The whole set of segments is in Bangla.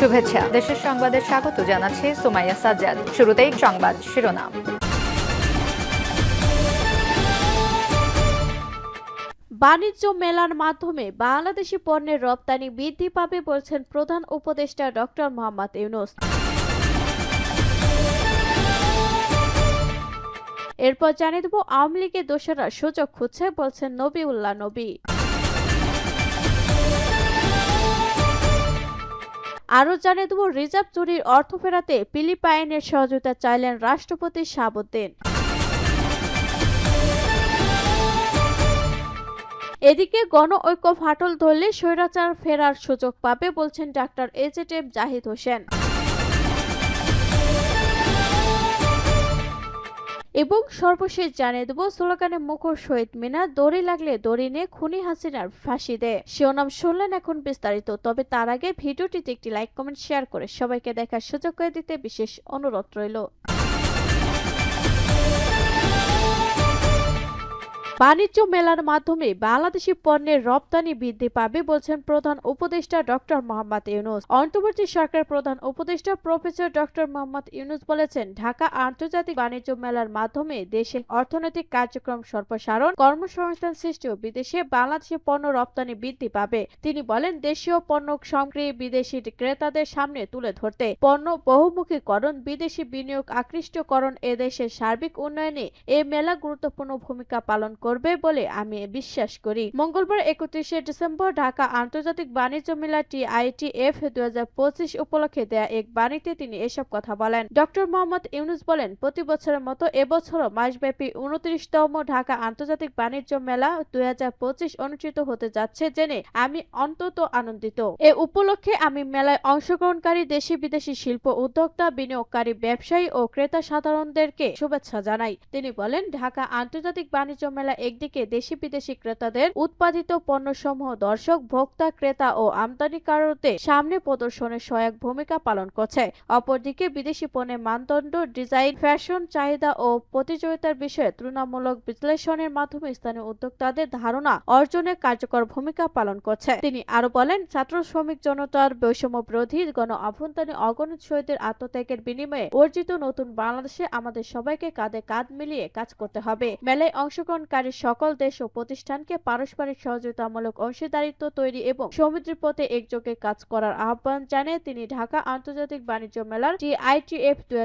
শুভেচ্ছা। দেশের সংবাদে স্বাগত জানাচ্ছে সুমাইয়া সাজ্জাদ। শুরুতেই সংবাদ শিরোনাম। বাণিজ্য মেলার মাধ্যমে বাংলাদেশি পণ্যের রপ্তানি বৃদ্ধি পাবে বলছেন প্রধান উপদেষ্টা ডক্টর মোহাম্মদ ইউনুস। এরপর জানিয়ে দেব, আওয়ামী লীগের দোষরা সুযোগ খুঁজছে, বলছেন নবী উল্লাহ নবী। আরও জানিয়ে দেব, রিজার্ভ চুরির অর্থ ফেরাতে ফিলিপাইনের সহযোগিতা চাইলেন রাষ্ট্রপতি সাবুদ্দিন। এদিকে গণ ঐক্য ফাটল ধরলে স্বৈরাচার ফেরার সুযোগ পাবে বলছেন ডাক্তার এজেটেম জাহিদ হোসেন। এবং সর্বশেষ জানিয়ে দেবো, স্লোগানে মুখর শহীদ মিনা দড়ি লাগলে দড়ি নিয়ে খুনি হাসিনার ফাঁসি দেয়। শিরোনাম শুনলেন এখন বিস্তারিত, তবে তার আগে ভিডিওটিতে একটি লাইক কমেন্ট শেয়ার করে সবাইকে দেখার সুযোগ করে দিতে বিশেষ অনুরোধ রইল। বাণিজ্য মেলার মাধ্যমে বাংলাদেশি পণ্যের রপ্তানি বৃদ্ধি পাবে বলছেন প্রধান উপদেষ্টা ডক্টর মোহাম্মদ ইউনুস। অন্তর্বর্তী সরকার প্রধান উপদেষ্টা প্রফেসর ডক্টর মোহাম্মদ ইউনুস বলেছেন, ঢাকা আন্তর্জাতিক বাণিজ্য মেলার মাধ্যমে দেশের অর্থনৈতিক কার্যক্রম সম্প্রসারণ কর্মসংস্থান সৃষ্টি ও বিদেশে বাংলাদেশি পণ্য রপ্তানি বৃদ্ধি পাবে। তিনি বলেন, দেশীয় পণ্য সামগ্রী বিদেশি ক্রেতাদের সামনে তুলে ধরতে পণ্য বহুমুখীকরণ, বিদেশি বিনিয়োগ আকৃষ্টকরণ, এ দেশের সার্বিক উন্নয়নে এ মেলা গুরুত্বপূর্ণ ভূমিকা পালন করবে বলে আমি বিশ্বাস করি। মঙ্গলবার একত্রিশে ডিসেম্বর ঢাকা আন্তর্জাতিক বাণিজ্য মেলা টিআইটিএফ দুই উপলক্ষে দেয়া এক বাণীতে তিনি এসব কথা বলেন। ডক্টর মোহাম্মদ ইউনুস বলেন, প্রতি বছরের মতো এবছরও মাসব্যাপী উনত্রিশতম ঢাকা আন্তর্জাতিক বাণিজ্য মেলা দুই অনুষ্ঠিত হতে যাচ্ছে জেনে আমি অন্তত আনন্দিত। এ উপলক্ষে আমি মেলায় অংশগ্রহণকারী দেশি বিদেশি শিল্প উদ্যোক্তা, বিনিয়োগকারী, ব্যবসায়ী ও ক্রেতা সাধারণদেরকে শুভেচ্ছা জানাই। তিনি বলেন, ঢাকা আন্তর্জাতিক বাণিজ্য মেলা একদিকে দেশি বিদেশি ক্রেতাদের উৎপাদিত পণ্যসমূহ দর্শক, ভোক্তা, ক্রেতা ও আমদানিকারকদের সামনে প্রদর্শনের সহায়ক ভূমিকা পালন করছে। অপরদিকে বিদেশি পণ্যের মানদণ্ড, ডিজাইন, ফ্যাশন, চাহিদা ও প্রতিযোগিতার বিষয়ে তুলনামূলক বিশ্লেষণের মাধ্যমে স্থানীয় উদ্যোক্তাদের ধারণা অর্জনে কার্যকর ভূমিকা পালন করছে। তিনি আরও বলেন, ছাত্র শ্রমিক জনতার বৈষম্য বিরোধী, গণ অভ্যন্তরীণ অগণিত শহীদের আত্মত্যাগের বিনিময়ে অর্জিত নতুন বাংলাদেশে আমাদের সবাইকে কাঁধে কাঁধ মিলিয়ে কাজ করতে হবে। মেলায় অংশগ্রহণকারী সকল দেশ ও প্রতিষ্ঠানকে পারস্পরিক সহযোগিতামূলক অংশীদারিত্ব তৈরি এবং সমুদ্রের পথে একযোগে কাজ করার আহ্বান জানিয়ে তিনি ঢাকা আন্তর্জাতিক বাণিজ্য মেলার টিআইটিএফ দুই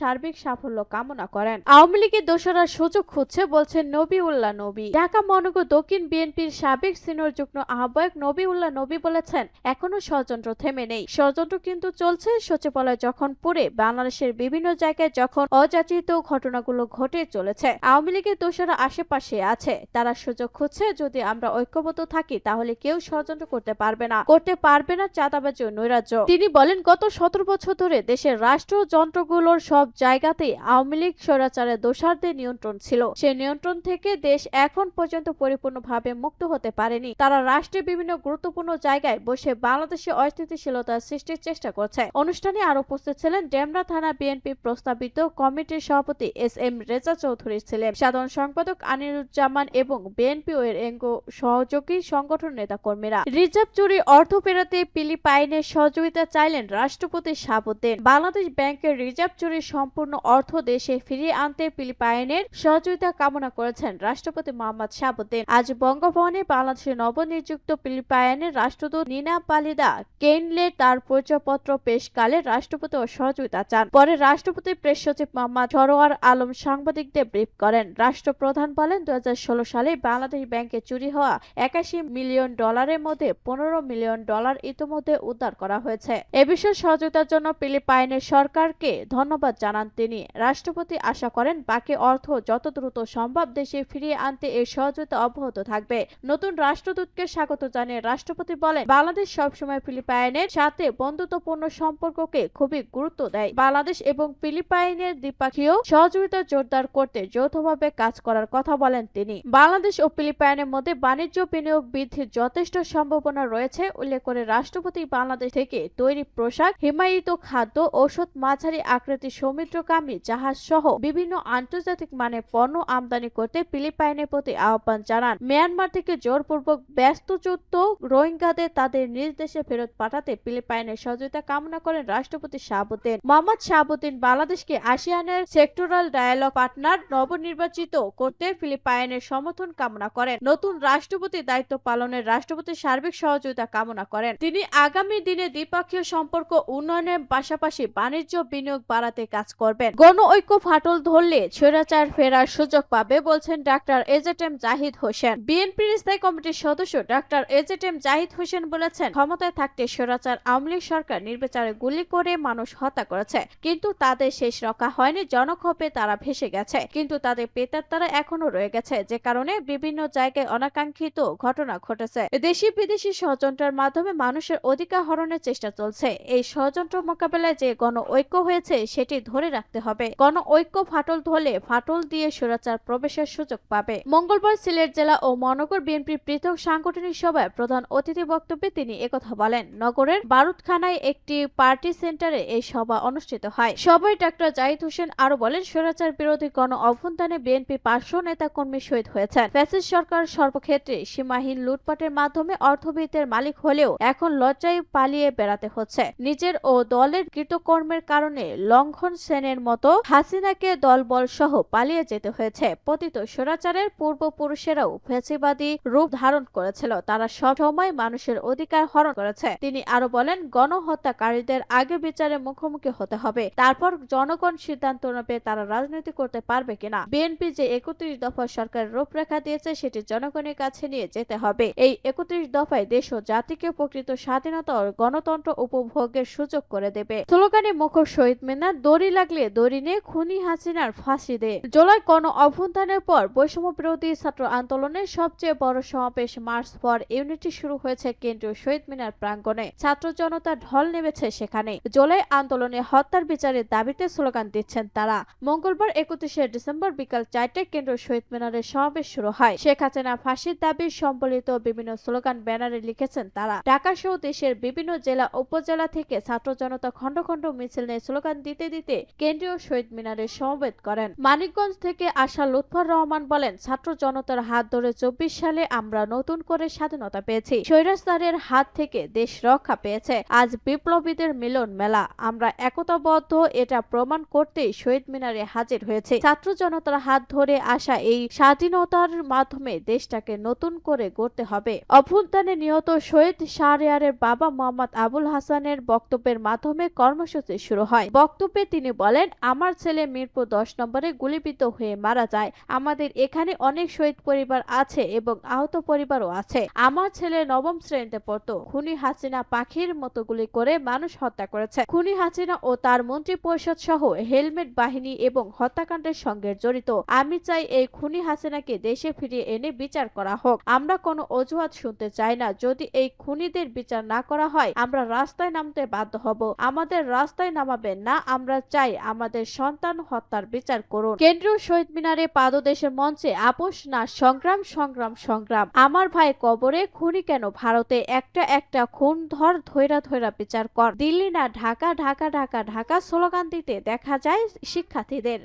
সার্বিক সাফল্য কামনা করেন। আওয়ামী লীগের দোষরা সুযোগ খুঁজছে বলছেন নবী উল্লাহ নবী। ঢাকা, মহানগর, দক্ষিণ বিএনপির সাবেক সিনিয়র যুগ্ম আহ্বায়ক নবী উল্লাহ নবী বলেছেন, এখনও ষড়যন্ত্র থেমে নেই। ষড়যন্ত্র কিন্তু চলছে। সচিবালয় যখন পুরে বাংলাদেশের বিভিন্ন জায়গায় যখন অযাচিত ঘটনাগুলো ঘটে চলেছে, আওয়ামী লীগের দোষরা আশেপাশে আছে। তারা সুযোগ খুঁজছে, যদি আমরা ঐক্যবদ্ধ থাকি, তাহলে কেউ ষড়যন্ত্র করতে পারবে না। করতে পারবে না চাঁদাবাজি ও নৈরাজ্য। তিনি বলেন, গত সতেরো বছর ধরে দেশের রাষ্ট্র যন্ত্রগুলোর সব জায়গাতেই আওয়ামী লীগ স্বৈরাচারের দোষারদের নিয়ন্ত্রণ ছিল। সেই নিয়ন্ত্রণ থেকে দেশ এখন পর্যন্ত পরিপূর্ণভাবে মুক্ত হতে পারেনি। তারা রাষ্ট্রের বিভিন্ন গুরুত্বপূর্ণ জায়গায় বসে বাংলাদেশে অস্থিতিশীলতা সৃষ্টির চেষ্টা করছে। অনুষ্ঠানে আরও উপস্থিত ছিলেন ডেমরা থানা বিএনপি প্রস্তাবিত কমিটির সভাপতি এস এম রেজা চৌধুরী ছিলেন। সাধারণ সম্পাদক আনিরুজ্জামান এবং বিএনপি ও এর এঙ্গ সহযোগী সংগঠন নেতাকর্মীরা। রিজার্ভ চুরি, অর্থ ফেরাতে ফিলিপাইনের সহযোগিতা চাইলেন রাষ্ট্রপতি শাহাবুদ্দিন বাংলাদেশ ব্যাংকের রিজার্ভ চুরির সম্পূর্ণ অর্থ দেশে ফিরিয়ে আনতে ফিলিপাইনের সহযোগিতা কামনা করেছেন রাষ্ট্রপতি মোহাম্মদ শাহাবুদ্দিন আজ বঙ্গভবনে বাংলাদেশের নবনিযুক্ত ফিলিপাইনের রাষ্ট্রদূত নিনা পালিদা কেনলে তার পরিচয়পত্র পেশকালে রাষ্ট্রপতি ও সহযোগিতা চান। পরে রাষ্ট্রপতি প্রেস সচিব মোহাম্মদ সরোয়ার আলম সাংবাদিকদের ব্রিফ করেন। রাষ্ট্রপ্রধান বলেন দু হাজার ষোলো সালে বাংলাদেশ ব্যাংকে চুরি হওয়া একাশি মিলিয়ন ডলারের মধ্যে পনেরো মিলিয়ন ডলার ইতিমধ্যে উদ্ধার করা হয়েছে। এ বিষয়ে সহযোগিতার জন্য ফিলিপাইনের সরকারকে ধন্যবাদ জানান তিনি। রাষ্ট্রপতি আশা করেন, বাকি অর্থ যত দ্রুত সম্ভব দেশে ফিরিয়ে আনতে এই সহযোগিতা অব্যাহত থাকবে। নতুন রাষ্ট্রদূতকে স্বাগত জানিয়ে রাষ্ট্রপতি বলেন, বাংলাদেশ সবসময় ফিলিপাইনের সাথে বন্ধুত্বপূর্ণ সম্পর্ককে খুবই গুরুত্ব দেয়। বাংলাদেশ এবং ফিলিপাইনের দ্বিপাক্ষীয় সহযোগিতা জোরদার করতে যৌথভাবে কাজ করার কথা বলেন বলেন তিনি। বাংলাদেশ ও ফিলিপাইনের মধ্যে বাণিজ্য বিনিয়োগ বৃদ্ধির যথেষ্ট সম্ভাবনা রয়েছে, উল্লেখ করে রাষ্ট্রপতি বাংলাদেশ থেকে তৈরি পোশাক, হিমায়িত খাদ্য, ঔষধ, মাঝারি আকৃতির সৌমিত্রকামী জাহাজ সহ বিভিন্ন আন্তর্জাতিক মানের পণ্য আমদানি করতে ফিলিপাইনের প্রতি আহ্বান জানান। মিয়ানমার থেকে জোরপূর্বক ব্যস্তচ্যুত রোহিঙ্গাদের তাদের নিজ দেশে ফেরত পাঠাতে ফিলিপাইনের সহযোগিতা কামনা করেন রাষ্ট্রপতি শাহাবুদ্দিন। মোহাম্মদ শাহাবুদ্দিন বাংলাদেশকে আসিয়ানের সেক্টরাল ডায়ালগ পার্টনার নবনির্বাচিত করতে ফিলিপাইনের সমর্থন কামনা করেন। নতুন রাষ্ট্রপতি দায়িত্ব পালনের রাষ্ট্রপতির সার্বিক সহযোগিতা কামনা করেন। তিনি আগামী দিনে দ্বিপক্ষীয় সম্পর্ক উন্নয়নের পাশাপাশি বাণিজ্য বিনিয়োগ বাড়াতে কাজ করবেন। গণ ঐক্য ফাটল ধরলে স্বৈরাচার ফেরার সুযোগ পাবে বলছেন doctor A Z M Zahid Hossain. বিএনপির স্থায়ী কমিটির সদস্য doctor A Z M Zahid Hossain বলেছেন, ক্ষমতায় থাকতে স্বৈরাচার আওয়ামী লীগ সরকার নির্বিচারে গুলি করে মানুষ হত্যা করেছে। কিন্তু তাদের শেষ রক্ষা হয়নি, জনক্ষোভে তারা ভেসে গেছে। কিন্তু তাদের পেতার তারা এখনও রয়ে গেছে, যে কারণে বিভিন্ন জায়গায় অনাকাঙ্ক্ষিত ঘটনা ঘটেছে। দেশি বিদেশি ষড়যন্ত্রের মাধ্যমে মানুষের অধিকার হরণের চেষ্টা চলছে। এই ষড়যন্ত্র মোকাবেলায় যে গণ ঐক্য হয়েছে, সেটি ধরে রাখতে হবে। গণ ঐক্য ফাটল ধরলে ফাটল দিয়ে স্বৈরাচার প্রবেশের সুযোগ পাবে। মঙ্গলবার সিলেট জেলা ও মহানগর বিএনপির পৃথক সাংগঠনিক সভায় প্রধান অতিথি বক্তব্যে তিনি একথা বলেন, নগরের বারুদখানায় একটি পার্টি সেন্টারে এই সভা অনুষ্ঠিত হয়। সভায় ডাক্তার জাহিদ হোসেন আরও বলেন, স্বৈরাচার বিরোধী গণ অভ্যুত্থানে বিএনপি পাঁচশো নেতা কর্মী শহীদ হয়েছেন। ফ্যাসিস্ট সরকার সর্বক্ষেত্রে সীমাহীন লুটপাটের মাধ্যমে অর্থবিত্তের মালিক হলেও এখন লজ্জায় পালিয়ে বেড়াতে হচ্ছে। নিজের ও দলের কৃতকর্মের কারণে লঙ্ঘন সেনের মতো হাসিনাকে দলবল সহ পালিয়ে যেতে হয়েছে। পতিত স্বৈরাচারের পূর্বপুরুষেরাও ফেসিবাদী রূপ ধারণ করেছিল। তারা সব সময় মানুষের অধিকার হরণ করেছে। তিনি আরও বলেন, গণহত্যাকারীদের আগে বিচারে মুখোমুখি হতে হবে। তারপর জনগণ সিদ্ধান্ত নেবে তারা রাজনীতি করতে পারবে কিনা। বিএনপি যে একত্রিশ দফা সরকারের রূপরেখা দিয়েছে, সেটি জনগণের কাছে নিয়ে যেতে হবে। এই একত্রিশ দফায় দেশ ও জাতিকে প্রকৃত স্বাধীনতা ও গণতন্ত্র উপভোগের সুযোগ করে দেবে। স্লোগানে মুখর শহীদ মিনার, দড়ি লাগলে দড়ি নিয়ে খুনি হাসিনার ফাঁসি দে। জুলাই গণ অভ্যুত্থানের পর বৈষম্য বিরোধী ছাত্র আন্দোলনের সবচেয়ে বড় সমাবেশ মার্চ ফর ইউনিটি শুরু হয়েছে কেন্দ্রীয় শহীদ মিনার প্রাঙ্গণে। ছাত্র জনতা ঢল নেমেছে সেখানে। জোলাই আন্দোলনে হত্যার বিচারের দাবিতে স্লোগান দিচ্ছেন তারা। মঙ্গলবার একত্রিশে ডিসেম্বর বিকাল চারটায় কেন্দ্রীয় শহীদ মিনারের সমাবেশ শুরু হয়। শেখ হাসিনা ফাঁসির দাবি সম্বলিত বিভিন্ন স্লোগান ব্যানারে লিখেছেন তারা। ঢাকা সহ দেশের বিভিন্ন জেলা, উপজেলা থেকে ছাত্র জনতা খণ্ড খণ্ড মিছিল নিয়ে স্লোগান দিতে দিতে কেন্দ্রীয় শহীদ মিনারে সমবেত করেন। মানিকগঞ্জ থেকে আসা লুৎফর রহমান বলেন, ছাত্র জনতার হাত ধরে চব্বিশ সালে আমরা নতুন করে স্বাধীনতা পেয়েছি। স্বৈরাচারের হাত থেকে দেশ রক্ষা পেয়েছে। আজ বিপ্লবীদের মিলন মেলা। আমরা একতাবদ্ধ, এটা প্রমাণ করতেই শহীদ মিনারে হাজির হয়েছে। ছাত্র জনতার হাত ধরে আসা এই স্বাধীনতার মাধ্যমে দেশটাকে নতুন করে গড়তে হবে। অভ্যুত্থানে নিহত শহীদ শাহরিয়ারের বাবা মোহাম্মদ আবুল হাসানের বক্তব্যের মাধ্যমে কর্মসূচি শুরু হয়। বক্তব্যে তিনি বলেন, আমার ছেলে মিরপুর দশ নম্বরে গুলিবিদ্ধ হয়ে মারা যায়। আমাদের এখানে অনেক শহীদ পরিবার আছে এবং আহত পরিবারও আছে। আমার ছেলে নবম শ্রেণীতে পড়তো। খুনি হাসিনা পাখির মতো গুলি করে মানুষ হত্যা করেছে। খুনি হাসিনা ও তার মন্ত্রী পরিষদ সহ হেলমেট বাহিনী এবং হত্যাকাণ্ডের সঙ্গে জড়িত। আমি চাই এই খুনি হাসিনাকে দেশে ফিরিয়ে এনে বিচার করা হোক। আমরা কোনো অজুহাত শুনতে চাই না। যদি এই খুনিদের বিচার না করা হয়, আমরা রাস্তায় নামতে বাধ্য হব। আমাদের রাস্তায় নামাবেন না, আমরা চাই আমাদের সন্তান হত্যার বিচার করুন। কেন্দ্রীয় শহীদ মিনারে পাদদেশের মঞ্চে আপোষ না, সংগ্রাম সংগ্রাম সংগ্রাম। আমার ভাই কবরে খুনি কেন ভারতে? একটা একটা খুন ধর ধৈরা ধৈরা বিচার কর। দিল্লি না, ঢাকা ঢাকা ঢাকা ঢাকা। স্লোগান দিতে দেখা যায় শিক্ষার্থীদের।